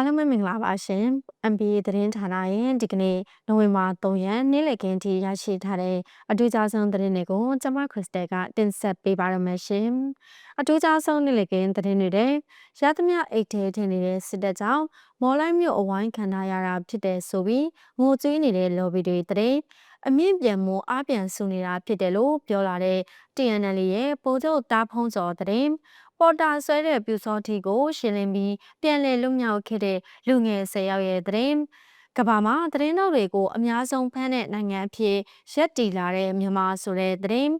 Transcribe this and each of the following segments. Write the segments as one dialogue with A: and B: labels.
A: အားလုံးပဲမင်္ဂလာပါရှင် MBA သတင်းဌာနရဲ့ဒီကနေ့နိုဝင်ဘာ3ရက်နေ့လည်ခင်းထိရရှိထားတဲ့အထူးခြားဆုံးသတင်းတွေကိုကျွန်မခရစ်စတယ်ကတင်ဆက်ပေးပါရမယ်ရှင်အထူးခြားဆုံးနေ့လည်ခင်းသတင်းတွေတဲ့ရသမျှအိတ်ထဲထင်နေတဲ့စစ်တပ်ကြောင့်မော်လိုက်မြို့အဝိုင်းခံထားရတာဖြစ်တဲ့ဆိုပြီးငိုကြွေးနေတဲ့ lobby တွေတဲ့အမြင့်ပြန်မှုအပြန်ဆူနေတာဖြစ်တယ်လို့ပြောလာတဲ့ TNL ရဲ့ပိုးချုပ်တားဖုံးစော်တဲ့ ပေါ်တာဆွဲတဲ့ပြူစောထီကိုရှင်းလင်းပြီးပြန်လည်လွတ်မြောက်ခဲ့တဲ့လူငယ်၁၀ယောက်ရဲ့သတင်းကဘာမှာသတင်းတော်တွေကိုအများဆုံးဖမ်းတဲ့နိုင်ငံအဖြစ်ရက်တည်လာတဲ့မြန်မာဆိုတဲ့သတင်း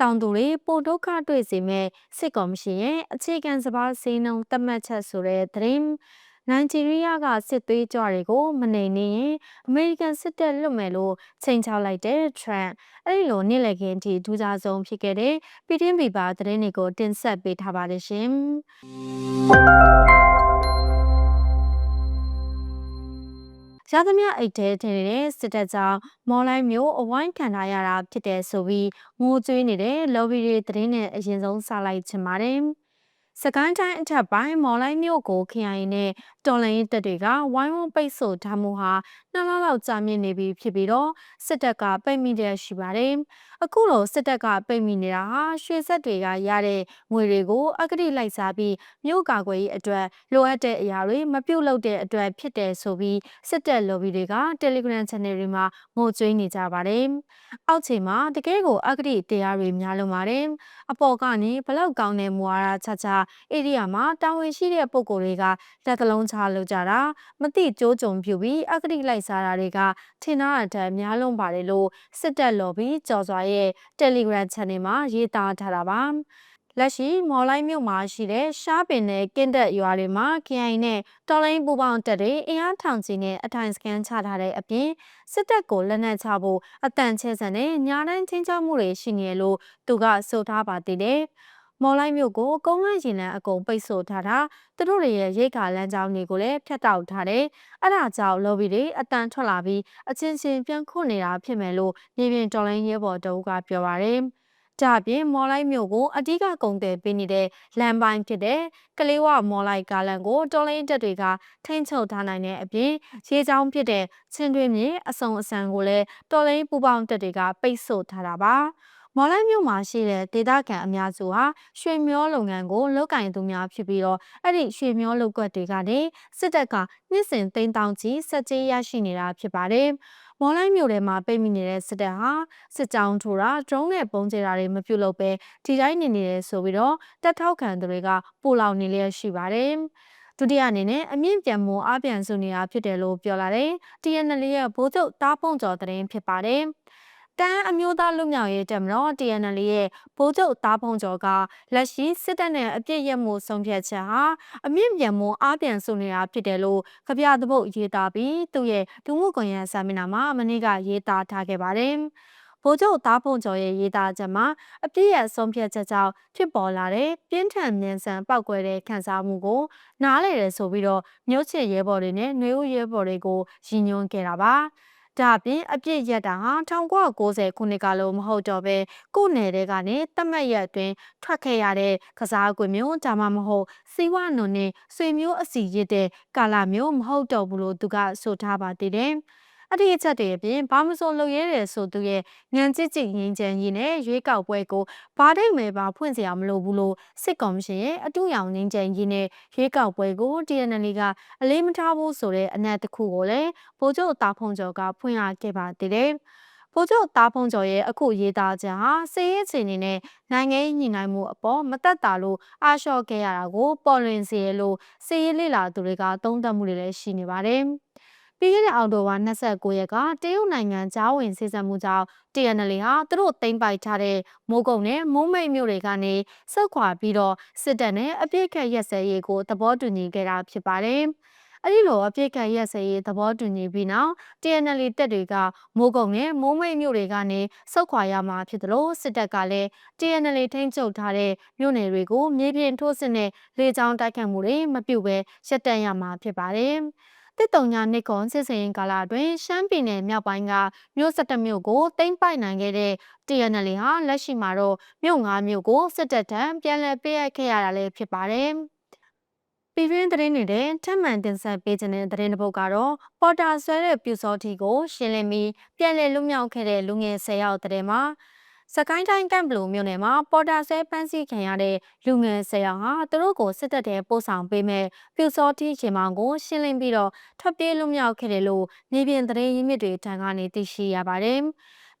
A: တောင်သူတွေပိုဒုက္ခတွေ့စေမဲ့စစ်ကော်မရှင်ရဲ့အခြေခံစပါးစည်းနှုန်းသတ်မှတ်ချက်ဆိုတဲ့သတင်း နိုင်ဂျီးရီးယားကစစ်သွေးကြွတွေကိုမနေနေရင်အမေရိကန်စစ်တပ်လွတ်မယ်လို့ချိန်ချောက်လိုက်တဲ့ Trump အဲ့ဒီလိုနေ့လည်ခင်းထိဒူးစားဆုံးဖြစ်ခဲ့တဲ့ပြည်တွင်းပြည်ပသတင်းတွေကိုတင်ဆက်ပေးထားပါတယ်ရှင်ရသမျှအိတ်ထဲထင်နေတဲ့စစ်တပ်ကြောင့်မော်လိုက်မျိုးအဝိုင်းခံထားရတာဖြစ်တဲ့ဆိုပြီးငိုကြွေးနေတဲ့ lobby တွေသတင်းနဲ့အရင်ဆုံးစလိုက်ချင်ပါတယ်။ စကိုင်းတိုင်းအထက်ပိုင်းမော်လိုက်မြို့ကို KIA နဲ့တော်လိုင်းတပ်တွေကဝိုင်းဝန်းပိတ်ဆို့ထားမှုဟာနှစ်လလောက်ကြာမြင့်နေပြီဖြစ်ပြီးတော့စစ်တပ်ကပိတ်မိတဲ့ရှိပါတယ်။အခုလိုစစ်တပ်ကပိတ်မိနေတာဟာရွှေဆက်တွေကရတဲ့ငွေတွေကိုအကတိလိုက်စားပြီးမြို့ကာကွယ်ရေးအတွက်လိုအပ်တဲ့အရာတွေမပြုတ်လုပ်တဲ့အတွက်ဖြစ်တယ်ဆိုပြီးစစ်တပ် lobby တွေက Telegram Channel တွေမှာငိုကြွေးနေကြပါတယ်။အောက်ခြေမှာတကယ်ကိုအကတိတရားတွေများလုံးပါတယ်။အပေါ်ကနေဘလောက်ကောင်းတဲ့မူဝါဒချချဧရိယာမှာတာဝန်ရှိတဲ့ပုံကိုယ်တွေကလက်သလုံးချလုပ်ကြတာမသိကြိုးကြုံပြူပြီးအကတိလိုက်စားတာတွေကထင်သားအထက်များလုံးပါတယ်လို့စစ်တပ်လော်ဘီကြော်စွာရဲ့ Telegram Channel မှာရေးသားထားတာပါလက်ရှိမော်လိုက်မြို့မှာရှိတဲ့ရှားပင်နဲ့ကင်းတက်ရွာတွေမှာ KI နဲ့တော်လိုင်းပူပေါင်းတပ်တွေအင်အားထောင်ချီနဲ့အထိုင်စကန်ချထားတဲ့အပြင်စစ်တပ်ကိုလက်နက်ချဖို့အတန်ချဲဆန်နဲ့ညာတိုင်းချင်းချမှုတွေရှိနေလို့သူကဆိုထားပါသေးတယ်။ မော်လိုက်မြို့ကိုကုန်းလန်းရင်လန်းအကုန်ပိတ်ဆို့ထားတာသူတို့တွေရဲ့ရိတ်ခါလမ်းကြောင်းတွေကိုလည်းဖျက်တောက်ထားတယ်အဲ့ဒါကြောင့် lobby တွေအတန်ထွက်လာပြီးအချင်းချင်းပြန်ခုနေတာဖြစ်မယ်လို့နေပြင်တော်လိုင်းရဲဘော်တအုပ်ကပြောပါတယ်ဒါ့အပြင်မော်လိုက်မြို့ကိုအဓိကကုန်တယ်ပေးနေတဲ့လမ်းပိုင်းဖြစ်တဲ့ကလေးဝမော်လိုက်ကားလန်ကိုတော်လိုင်းတက်တွေကထိန်းချုပ်ထားနိုင်တဲ့အပြင်ရေချောင်းဖြစ်တဲ့ချင်းတွင်းမြေအစုံအစံကိုလည်းတော်လိုင်းပူပေါင်းတက်တွေကပိတ်ဆို့ထားတာပါ။ မော်လိုက်မြို့မှာရှိတဲ့ဒေသခံအများစုဟာရွှေမျောလုပ်ငန်းကိုလုပ်ကင်သူများဖြစ်ပြီးတော့အဲ့ဒီရွှေမျောလုပ်ကွက်တွေကနေစစ်တပ်ကနှစ်စဉ်သိန်းတောင်ကြီးစက်ကြေးရရှိနေတာဖြစ်ပါတယ်။မော်လိုက်မြို့ထဲမှာပိတ်မိနေတဲ့စစ်တပ်ဟာစစ်ကြောင်းထိုးတာဒရုန်းနဲ့ပုံကျဲတာတွေမပြုတ်လို့ပဲဒီတိုင်းနေနေတယ်ဆိုပြီးတော့တက်ထောက်ခံသူတွေကပိုလောင်နေလျက်ရှိပါတယ်။ဒုတိယအနေနဲ့အမြင့်ပြန်မှုအပြန်စုနေတာဖြစ်တယ်လို့ပြောလာတယ် TNL ရဲ့ဘိုးချုပ်တားပုံကျော်သတင်းဖြစ်ပါတယ်။ တန်းအမျိုးသားလူမျိုးရေးတက်မတော် TNL ရဲ့ဗိုလ်ချုပ်သားဖုံကျော်ကလက်ရှိစစ်တပ်နဲ့အပြစ်ရမှုဆုံးဖြတ်ချက်ဟာအမြင့်ပြန်မှုအားပြန်ဆုနေတာဖြစ်တယ်လို့ကြပြသဖို့ရေးသားပြီးသူ့ရဲ့လူမှုကွန်ရက်စာမျက်နှာမှာမနေ့ကရေးသားထားခဲ့ပါတယ်။ဗိုလ်ချုပ်သားဖုံကျော်ရဲ့ရေးသားချက်မှာအပြည့်ရဆုံးဖြတ်ချက်ကြောင့်ဖြစ်ပေါ်လာတဲ့ပြင်းထန်မြန်ဆန်ပောက်ကွဲတဲ့ခံစားမှုကို နားလေတယ်ဆိုပြီးတော့မြို့ချစ်ရဲဘော်တွေနဲ့နှွေဦးရဲဘော်တွေကိုရည်ညွှန်းခဲ့တာပါ။ ဒါအပြင်အပြစ်ရက်တာဟာ1990ခုနှစ်ကလို့မဟုတ်တော့ပဲကို့နယ်တဲ့ကနေတတ်မှတ်ရက်အတွင်းထွက်ခဲ့ရတဲ့ကစားကွေမျိုးဒါမှမဟုတ်စီဝနုံနဲ့ဆွေမျိုးအစီရစ်တဲ့ကာလာမျိုးမဟုတ်တော့ဘူးလို့သူကဆိုထားပါသေးတယ်။ အဲ့ဒီအချက်တွေအပြင်ဘာမစိုးလုပ်ရဲတယ်ဆိုသူရဲ့ငံကြစ်ကြစ်ငင်းချင်ကြီးနဲ့ရွေးကောက်ပွဲကိုဘာဒိတ်မဲပါဖွင့်စရာမလိုဘူးလို့စစ်ကော်မရှင်ရဲ့အတူရောင်ငင်းချင်ကြီးနဲ့ရွေးကောက်ပွဲကို TNL ကအလေးမထားဘူးဆိုတဲ့အနက်တစ်ခုကိုလည်းဗိုလ်ချုပ်တာဖုံကျော်ကဖွင့်ရခဲ့ပါသေးတယ်။ဗိုလ်ချုပ်တာဖုံကျော်ရဲ့အခုရေးသားချက်ဟာစေရေးအခြေအနေနဲ့နိုင်ငံရေးညှိနှိုင်းမှုအပေါ်မတက်တာလို့အားလျှော့ခဲ့ရတာကိုပေါ်လွင်စေရလို့စေရေးလေလာသူတွေကသုံးသပ်မှုတွေလည်းရှိနေပါတယ်။ ပြီးခဲ့တဲ့အောက်တိုဘာ29ရက်ကတရုတ်နိုင်ငံကြားဝင်စီစံမှုကြောင့် TNL ဟာသူတို့သိမ်းပိုက်ထားတဲ့မိုးကုံနဲ့မုံမိတ်မြို့တွေကနေဆက်ခွာပြီးတော့စစ်တပ်နဲ့အပြစ်ခတ်ရက်စဲရေးကိုသဘောတူညီခဲ့တာဖြစ်ပါတယ်။အဲ့ဒီလိုအပြစ်ခတ်ရက်စဲရေးသဘောတူညီပြီးနောက် TNL တပ်တွေကမိုးကုံနဲ့မိုးမိတ်မြို့တွေကနေဆုတ်ခွာရမှာဖြစ်တယ်လို့စစ်တပ်ကလည်း TNL ထိန်းချုပ်ထားတဲ့မြို့နယ်တွေကိုမြေပြင်ထိုးစစ်နဲ့လေကြောင်းတိုက်ခတ်မှုတွေမပြုတ်ဘဲရပ်တန့်ရမှာဖြစ်ပါတယ်။ တစ်တုံညာနှစ်ကွန်စစ်စင်ကာလအတွင်းရှမ်းပြည်နယ်မြောက်ပိုင်းကမြို့၁၁မြို့ကိုသိမ်းပိုက်နိုင်ခဲ့တဲ့ TNL ဟာလက်ရှိမှာတော့မြို့၅မြို့ကိုစစ်တပ်ထံပြန်လည်ပေးအပ်ခဲ့ရတာလည်းဖြစ်ပါတယ်။ပြည်တွင်းသတင်းတွေတဲ့ထပ်မံတင်ဆက်ပေးခြင်းတဲ့သတင်းတစ်ပုဒ်ကတော့ပေါ်တာဆွဲတဲ့ပြူစောထီကိုရှင်းလင်းပြီးပြန်လည်လွတ်မြောက်ခဲ့တဲ့လူငယ်၁၀ယောက်တဲ့မှာ စကိုင်းတိုင်းကမ်ဘလူမြို့နယ်မှာပေါ်တာဆွဲပန်းစီခံရတဲ့လူငယ်၁၀ယောက်ဟာသူတို့ကိုစစ်တပ်ထဲပို့ဆောင်ပေးမဲ့ပြူစောထီရှင်မောင်ကိုရှင်းလင်းပြီးတော့ထွက်ပြေးလွတ်မြောက်ခဲ့တယ်လို့နေပြည်တော်သတင်းရင်းမြစ်တွေထံကနေသိရှိရပါတယ်။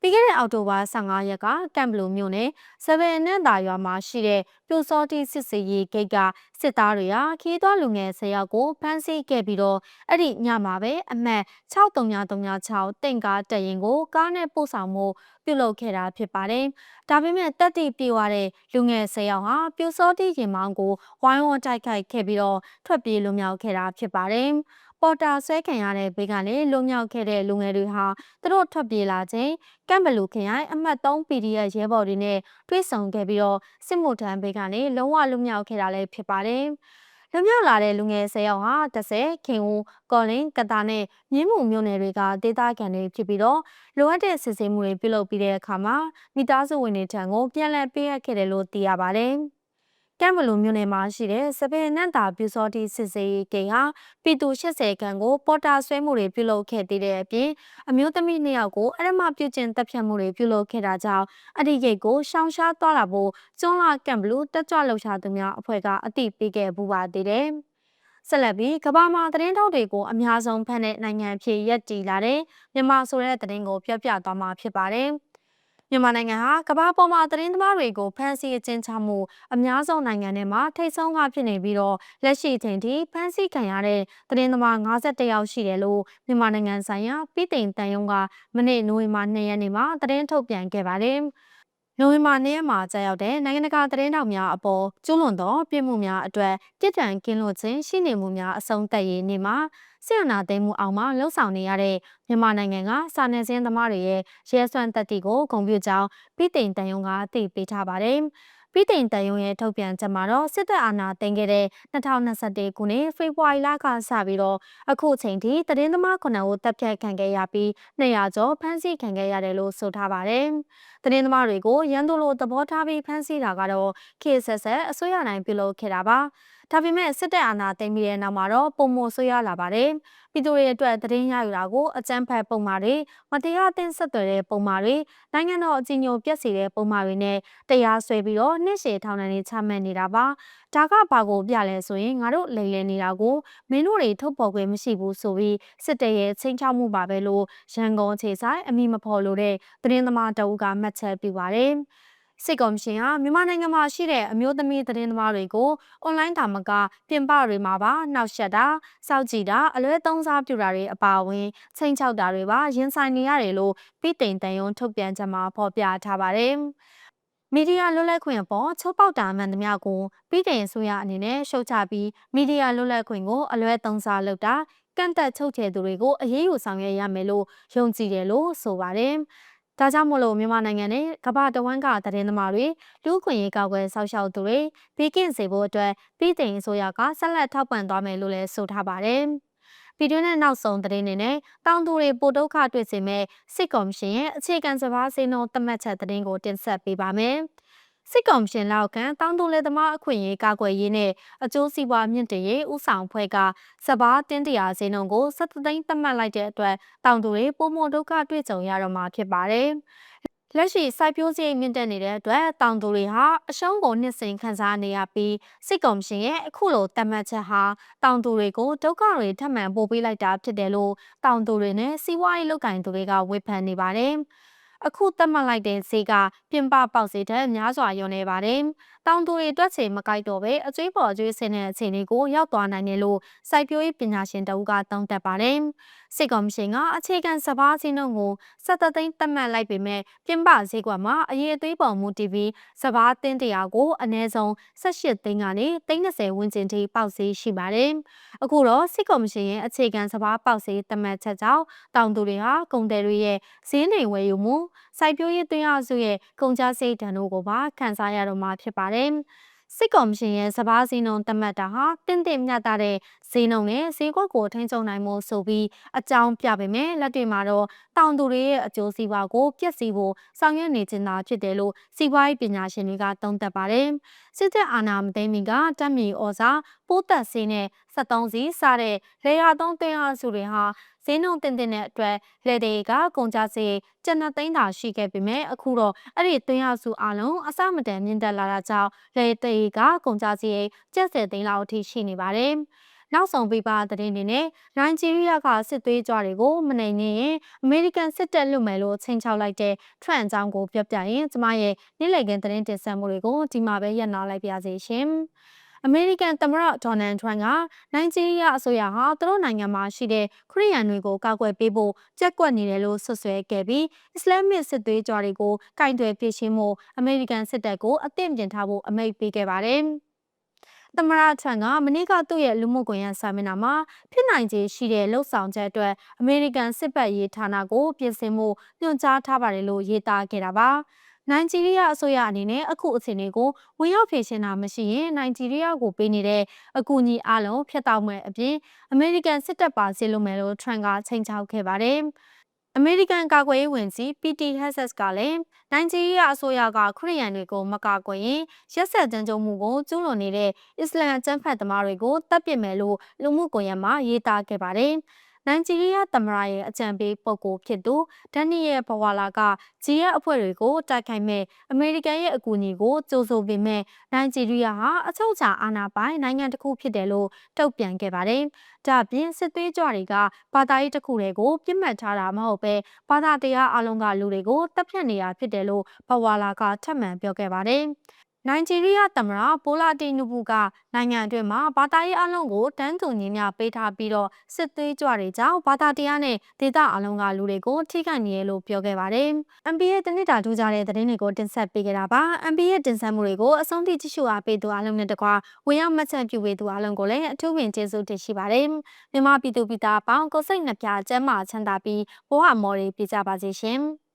A: ပြီးခဲ့တဲ့အောက်တိုဘာ15ရက်ကကမ်ဘလူမြို့နယ်စပယ်နန့်တာရွာမှာရှိတဲ့ပြိုစောတိစစ်စေးရေးဂိတ်ကစစ်သားတွေဟာခီးသွွားလူငယ်10ယောက်ကိုဖမ်းဆီးခဲ့ပြီးတော့အဲ့ဒီညမှာပဲအမှတ်6336တင်ကားတက်ရင်ကိုကားနဲ့ပို့ဆောင်မှုပြုလုပ်ခဲ့တာဖြစ်ပါတယ်။ဒါပေမဲ့တက်တီပြေဝတဲ့လူငယ်10ယောက်ဟာပြိုစောတိရင်မောင်းကိုဝိုင်းဝန်းတိုက်ခိုက်ခဲ့ပြီးတော့ထွက်ပြေးလွတ်မြောက်ခဲ့တာဖြစ်ပါတယ်။ ပေါ်တာဆွဲခံရတဲ့ဘေးကလည်းလွန်မြောက်ခဲ့တဲ့လူငယ်တွေဟာသူတို့ထွက်ပြေးလာချိန်ကမ်ဘလူခရိုင်အမှတ်3 PDF ရဲဘော်တွေနဲ့တွေ့ဆုံခဲ့ပြီးတော့စစ်မှုထမ်းဘေးကလည်းလုံးဝလွန်မြောက်ခဲ့တာလည်းဖြစ်ပါတယ်။လွန်မြောက်လာတဲ့လူငယ်၁၀ယောက်ဟာ30ခင်ဦးကော်လင်းကတာနဲ့မြင်းမှုမြို့နယ်တွေကဒေသခံတွေဖြစ်ပြီးတော့လိုအပ်တဲ့စစ်ဆေးမှုတွေပြုလုပ်ပြီးတဲ့အခါမှာမိသားစုဝင်တွေထံကိုပြန်လည်ပေးအပ်ခဲ့တယ်လို့သိရပါတယ်။ ကမ်ဘလူမြို့နယ်မှာရှိတဲ့စပယ်နန့်တာပြူစောတိစစ်စေးဂိတ်ဟာပြည်သူ80ခန့်ကိုပေါ်တာဆွဲမှုတွေပြုလုပ်ခဲ့တဲ့အပြင်အမျိုးသမီး2ယောက်ကိုအရမပြုကျင့်တပ်ဖြတ်မှုတွေပြုလုပ်ခဲ့တာကြောင့်အဒီဂိတ်ကိုရှောင်ရှားသွားလာဖို့ကျွန်းလာကမ်ဘလူတက်ကြွလှုပ်ရှားသူများအဖွဲ့ကအသိပေးခဲ့ပူပါသေးတယ်။ဆက်လက်ပြီးကဘာမှာသတင်းထောက်တွေကိုအများဆုံးဖမ်းတဲ့နိုင်ငံဖြစ်ရက်တည်လာတဲ့မြန်မာဆိုတဲ့သတင်းကိုပြပြသွားမှာဖြစ်ပါတယ်။ မြန်မာနိုင်ငံဟာကမ္ဘာပေါ်မှာသတင်းသမားတွေကိုဖမ်းဆီးအကျဉ်းချမှုအများဆုံးနိုင်ငံတွေမှာထိပ်ဆုံးကဖြစ်နေပြီးတော့လက်ရှိချိန်ထိဖမ်းဆီးခံရတဲ့သတင်းသမား51ယောက်ရှိတယ်လို့မြန်မာနိုင်ငံဆိုင်ရာပြည်သိမ်တန်ယုံကမနေ့နိုဝင်ဘာ2ရက်နေ့မှာသတင်းထုတ်ပြန်ခဲ့ပါတယ်။ နိုဝင်ဘာနေ့မှာကြာရောက်တဲ့နိုင်ငံတကာသတင်းတောက်များအပေါ်ကျူးလွန်သောပြစ်မှုများအတွက်ပြစ်ဒဏ်ကင်းလွတ်ခြင်းရှိနေမှုများအဆုံးသတ်ရေးနေ့မှာဆီယနာသိမ်းမှုအောင်မှာလှုပ်ဆောင်နေရတဲ့မြန်မာနိုင်ငံကစာနယ်ဇင်းသမားတွေရဲ့ရဲစွမ်းတက်တီကိုဂုဏ်ပြုကြောင်းပြည်သိမ်တန်ယုံကသိပေးထားပါတယ်။ ပြည်သိမ်တန်ယုံရဲ့ထုတ်ပြန်ချက်မှာတော့စစ်တပ်အာဏာသိမ်းခဲ့တဲ့2021ခုနှစ်ဖေဖော်ဝါရီလကစပြီးတော့အခုချိန်ထိသတင်းသမား9ဦးတပ်ဖြတ်ခံခဲ့ရပြီး200ကျော်ဖမ်းဆီးခံခဲ့ရတယ်လို့ဆိုထားပါတယ်။သတင်းသမားတွေကိုရန်သူလိုသဘောထားပြီးဖမ်းဆီးတာကတော့ခေတ်ဆက်ဆက်အစိုးရနိုင်ပြုလုပ်ခဲ့တာပါ။ ဒါပေမဲ့စစ်တပ်အာဏာသိမ်းပြီးတဲ့နောက်မှာတော့ပုံမဆွေးရလာပါတယ်။ပြည်သူတွေအတွက်သတင်းရယူတာကိုအကြမ်းဖက်ပုံမှားတွေမတရားသင်းဆက်သွယ်တဲ့ပုံမှားတွေနိုင်ငံတော်အကြီးအကျယ်ပြက်စီတဲ့ပုံမှားတွေနဲ့တရားစွဲပြီးတော့နှိရှေထောင်ဒဏ်တွေချမှတ်နေတာပါ။ဒါကဘာကိုပြလဲဆိုရင်ငါတို့လိမ်လည်နေတာကိုမင်းတို့တွေထုတ်ဖော်ခွင့်မရှိဘူးဆိုပြီးစစ်တပ်ရဲ့ချင်းချောက်မှုပါပဲလို့ရန်ကုန်ခြေဆိုင်အမိမဖော်လို့တဲ့သတင်းသမားတအုပ်ကမှတ်ချက်ပြုပါတယ်။ စစ်ကော်မရှင်ဟာမြန်မာနိုင်ငံမှာရှိတဲ့အမျိုးသမီးသတင်းသမားတွေကိုအွန်လိုင်းတာမကပြင်ပတွေမှာပါနှောက်ယှက်တာစောက်ကြည့်တာအလွဲသုံးစားပြုတာတွေအပါအဝင်ချိန်ချောက်တာတွေပါရင်ဆိုင်နေရတယ်လို့ပြည်တိန်တန်ယုံထုတ်ပြန်ချက်မှာဖော်ပြထားပါတယ်မီဒီယာလွတ်လပ်ခွင့်အပေါ်ချိုးပေါက်တာမှန်သမျှကိုပြည်ထောင်အစိုးရအနေနဲ့ရှုတ်ချပြီးမီဒီယာလွတ်လပ်ခွင့်ကိုအလွဲသုံးစားလုပ်တာကန့်သက်ချုပ်ချယ်သူတွေကိုအရေးယူဆောင်ရွက်ရမယ်လို့ယုံကြည်တယ်လို့ဆိုပါတယ်။ ဒါကြောင့်မို့လို့မြန်မာနိုင်ငံနဲ့ကမ္ဘာတဝန်းကသတင်းသမားတွေလူ့ခွင့်ရေးကောက်ွယ်ဆောက်ရှောက်သူတွေပြီးကင်းစေဖို့အတွက်ပြည်ထောင်အစိုးရကဆက်လက်ထောက်ပံ့သွားမယ်လို့လည်းဆိုထားပါတယ်။ပြည်တွင်းနဲ့နောက်ဆုံးသတင်းတွေနဲ့တောင်သူတွေပိုဒုက္ခတွေ့စေမဲ့စစ်ကော်မရှင်ရဲ့အခြေခံစဘာစေနှုံးသတ်မှတ်ချက်သတင်းကိုတင်ဆက်ပေးပါမယ်။ စစ်ကောင်ရှင်လောက်ကန်တောင်တူလေသမားအခွင့်အရေးကာကွယ်ရေးနဲ့အကျိုးစီးပွားမြင့်တင်ရေးဥဆောင်ဖွဲ့ကစပားတင်းတရာဈေးနှုန်းကိုစက်သိန်းသတ်မှတ်လိုက်တဲ့အတွက်တောင်တူတွေပုံမဒုက္ခတွေ့ကြုံရတော့မှာဖြစ်ပါတယ်။လက်ရှိစိုက်ပျိုးစရိတ်မြင့်တက်နေတဲ့အတွက်တောင်သူတွေဟာအရှုံးကိုနှစ်စဉ်ခံစားနေရပြီးစစ်ကောင်ရှင်ရဲ့အခုလိုတတ်မှတ်ချက်ဟာတောင်သူတွေကိုဒုက္ခတွေထပ်မံပို့ပေးလိုက်တာဖြစ်တယ်လို့တောင်သူတွေနဲ့စီးပွားရေးလုပ်ကိုင်သူတွေကဝေဖန်နေပါတယ်။ အခုသတ်မှတ်လိုက်တဲ့ဈေးကပြင်ပပေါက်ဈေးထက်များစွာလျော့နေပါတယ်။ တောင်သူတွေတွက်ချေမကိုက်တော့ပဲအကျွေးပေါ်အကျွေးဆင်းတဲ့အခြေအနေကိုရောက်သွားနိုင်တယ်လို့စိုက်ပျိုးရေးပညာရှင်တဦးကသုံးသပ်ပါတယ်။စစ်ကော်မရှင်ကအခြေခံစဘာစည်းနှုန်းကိုစက်သိန်းသတ်မှတ်လိုက်ပေမဲ့ပြင်ပဈေးကွက်မှာအရေးအသွေးပေါ်မူတည်ပြီးစဘာတင်းတရာကိုအနည်းဆုံး18သိန်းကနေ30ဝန်းကျင်ထိပေါက်ဈေးရှိပါတယ်။အခုတော့စစ်ကော်မရှင်ရဲ့အခြေခံစဘာပေါက်ဈေးသတ်မှတ်ချက်ကြောင့်တောင်သူတွေဟာကုန်တယ်တွေရဲ့ဈေးနှိမ်ဝယ်ယူမှု စိုက်ပျိုးရေးသွင်းအားစုရဲ့ကုန်ကျစရိတ်တန်တို့ကိုပါခန်းစားရတော့မှာဖြစ်ပါတယ်။စစ်ကော်မရှင်ရဲ့စဘာစည်းနှုန်းသတ်မှတ်တာဟာတင့်တင့်မြတ်တဲ့ဈေးနှုန်းနဲ့ဈေးကွက်ကိုထိန်းချုပ်နိုင်မှုဆိုပြီးအကြောင်းပြပေမဲ့လက်တွေ့မှာတော့တောင်သူတွေရဲ့အကျိုးစီးပွားကိုပြည့်စည်ဖို့ဆောင်ရွက်နေခြင်းသာဖြစ်တယ်လို့စီးပွားရေးပညာရှင်တွေကသုံးသပ်ပါတယ်။စစ်တပ်အာဏာမသိမ်းမီကတက်မီဩဇာပိုးသက်ဆေးနဲ့73စီစတဲ့လေယာသုံးသွင်းအားစုတွေဟာ ဈေးနှုန်းတင်တင်တဲ့အတွက်လေတွေကကုန်ကြစေကျန်တဲ့သိန်းသာရှိခဲ့ပေမဲ့အခုတော့အဲ့ဒီသွင်းအားစုအလုံးအစမတန်မြင့်တက်လာတာကြောင့်လေတွေကကုန်ကြစေကျက်စဲသိန်းလောက်အထိရှိနေပါတယ်။နောက်ဆုံးပြပသတင်းတွေနဲ့နိုင်ဂျီးရီးယားကစစ်သွေးကြွတွေကိုမနိုင်နေရင်အမေရိကန်စစ်တပ်လွတ်မယ်လို့ချိန်ချောက်လိုက်တဲ့ထရန့်အကြောင်းကိုပြောပြရင်ကျမရဲ့နေ့လည်ခင်းသတင်းတင်ဆက်မှုတွေကိုဒီမှာပဲရပ်နာလိုက်ပါစေရှင်။ အမေရိကန်သမ္မတဒေါ်နယ်ထရန့်ကနိုင်ဂျီးရီးယားအစိုးရဟာသူတို့နိုင်ငံမှာရှိတဲ့ခရီးရန်တွေကိုကာကွယ်ပေးဖို့ကြက်ကွက်နေတယ်လို့ဆွဆွဲခဲ့ပြီးအစ္စလာမစ်စစ်သွေးကြွတွေကိုကင်တွယ်ပြစ်ရှင်းမှုအမေရိကန်စစ်တပ်ကိုအသင့်ပြင်ထားဖို့အမိန့်ပေးခဲ့ပါတယ်။သမရထန်ကမနေ့ကသူ့ရဲ့လူမှုကွန်ရက်စာမျက်နှာမှာဖြစ်နိုင်ခြေရှိတဲ့လှုပ်ဆောင်ချက်အတွက်အမေရိကန်စစ်ပတ်ရေးဌာနကိုပြင်ဆင်မှုညွှန်ကြားထားပါတယ်လို့ရေးသားခဲ့တာပါ။ နိုင်ဂျီးရီးယားအစိုးရအနေနဲ့အခုအခြေအနေကိုဝင်ရောက်ဖြေရှင်းတာမရှိရင်နိုင်ဂျီးရီးယားကိုပေးနေတဲ့အကူအညီအလုံးဖျက်တောက်မဲ့အပြင်အမေရိကန်စစ်တပ်ပါဆီလိုမယ်လို့ထရန့်ကချိန်ချောက်ခဲ့ပါတယ်။အမေရိကန်ကာကွယ်ရေးဝန်ကြီး PT Hesses ကလည်းနိုင်ဂျီးရီးယားအစိုးရကခရီးရန်တွေကိုမကာကွယ်ရင်ရက်ဆက်တမ်းကြုံမှုကိုကျူးလွန်နေတဲ့အစ္စလမ်အကြမ်းဖက်သမားတွေကိုတပ်ပစ်မယ်လို့လူမှုကွန်ရက်မှာရေးသားခဲ့ပါတယ်။ နိုင်ဂျီးရီးယားသမ္မတရဲ့အကြံပေးပုဂ္ဂိုလ်ဖြစ်သူဒန်နီယယ်ဘဝလာကဂျီးရဲ့အဖွဲ့တွေကိုတိုက်ခိုက်မဲ့အမေရိကန်ရဲ့အကူအညီကိုကြိုဆိုပေမဲ့နိုင်ဂျီးရီးယားဟာအချုပ်အခြာအာဏာပိုင်နိုင်ငံတစ်ခုဖြစ်တယ်လို့တုံ့ပြန်ခဲ့ပါတယ်။ဒါပြင်စစ်သွေးကြွတွေကဘာသာရေးတစ်ခုတည်းကိုပြစ်မှတ်ထားတာမဟုတ်ပဲဘာသာတရားအလုံးကလူတွေကိုတပ်ဖြတ်နေတာဖြစ်တယ်လို့ဘဝလာကထပ်မံပြောခဲ့ပါတယ်။ နိုင်ဂျီးရီးယားသမ္မတပိုလာတီနူဘူးကနိုင်ငံအတွင်းမှာဘာသာရေးအလုံးကိုတန်းတူညီမျှပေးထားပြီးတော့စစ်သွေးကြွတွေကြောင့်ဘာသာတရားနဲ့ဒေသအလုံးကလူတွေကိုထိခိုက်နေရလို့ပြောခဲ့ပါတယ်။ MB ရဲ့တနစ်တာထူးခြားတဲ့သတင်းတွေကိုတင်ဆက်ပေးခဲ့တာပါ။ MB ရဲ့တင်ဆက်မှုတွေကိုအဆုံးထိကြည့်ရှုအားပေးသူအလုံးနဲ့တကွာဝင်ရောက်မှတ်ချက်ပြုပေးသူအလုံးကိုလည်းအထူးပင်ကျေးဇူးတင်ရှိပါတယ်။မြန်မာပြည်သူပြည်သားအပေါင်းကိုစိတ်နှပြကျမ်းမာချမ်းသာပြီးဘဝမော်တွေပြကြပါစေရှင်။